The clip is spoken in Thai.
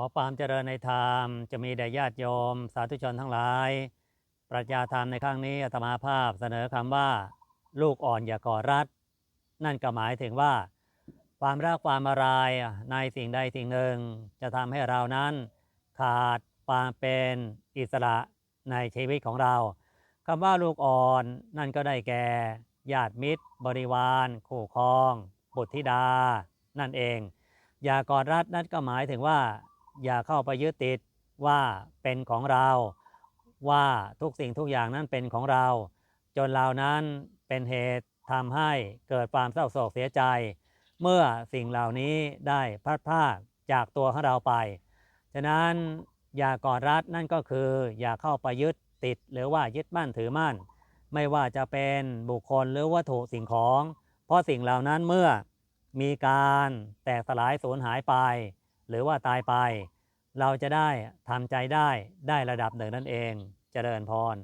ขอความเจริญในธรรมจะมีแด่ญาติโยม สาธุชนทั้งหลาย ปรัชญาธรรมในครั้งนี้อาตมาภาพเสนอคำว่า ลูกอ่อนอย่าก่อรัดนั่นก็หมายถึงว่า ความรักความอะไรในสิ่งใดสิ่งหนึ่ง จะทำให้เรานั้น ขาดความเป็นอิสระในชีวิตของเราคำว่าลูกอ่อนนั่นก็ได้แก่ญาติมิตร บริวาร คู่ครอง บุตรธิดา นั่นเอง อย่ากอดรัดนั่นก็หมายถึงว่า อย่าเข้าไปยึดติดว่าเป็นของเรา ว่าทุกสิ่งทุกอย่างนั้นเป็นของเรา จนเรานั้นเป็นเหตุทำให้เกิดความเศร้าโศกเสียใจ เมื่อสิ่งเหล่านี้ได้พลัดพราจากตัวของเราไป ฉะนั้นอย่ากอดรัดนั่นก็คือ อย่าเข้าไปยึดติดหรือว่ายึดมั่นถือมั่น ไม่ว่าจะเป็นบุคคลหรือวัตถุสิ่งของ เพราะสิ่งเหล่านั้นเมื่อมีการแตกสลายสูญหายไป หรือว่าตายไป เราจะได้ทำใจได้ได้ระดับหนึ่งนั่นเองจเจริญพร